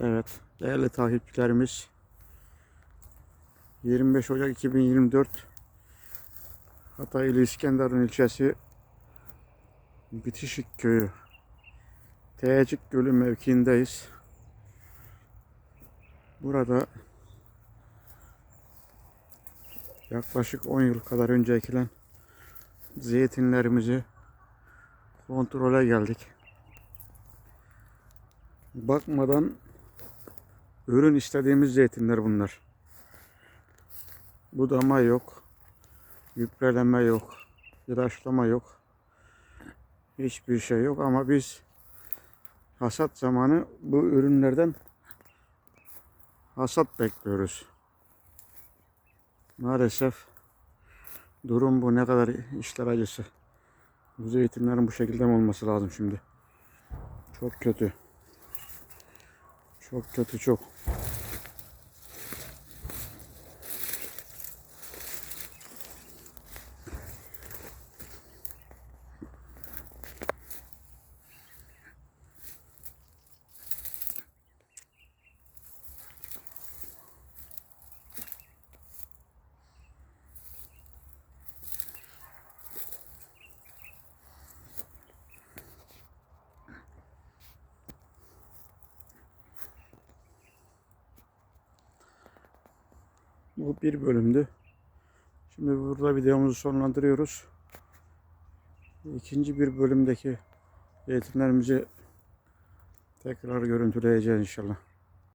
Evet, değerli takipçilerimiz 25 Ocak 2024 Hatay ili İskenderun ilçesi Bitişik köyü Teyecik Gölü mevkiindeyiz. Burada yaklaşık 10 yıl kadar önce ekilen zeytinlerimizi kontrole geldik. Bakmadan ürün istediğimiz zeytinler bunlar. Budama yok. Gübreleme yok. ilaçlama yok. Hiçbir şey yok ama biz hasat zamanı bu ürünlerden hasat bekliyoruz. Maalesef durum bu ne kadar işler acısı. Bu zeytinlerin bu şekilde mi olması lazım şimdi? Çok kötü. Kötü çok. Bu bir bölümdü. Şimdi burada videomuzu sonlandırıyoruz. İkinci bir bölümdeki eğitimlerimizi tekrar görüntüleyeceğiz inşallah.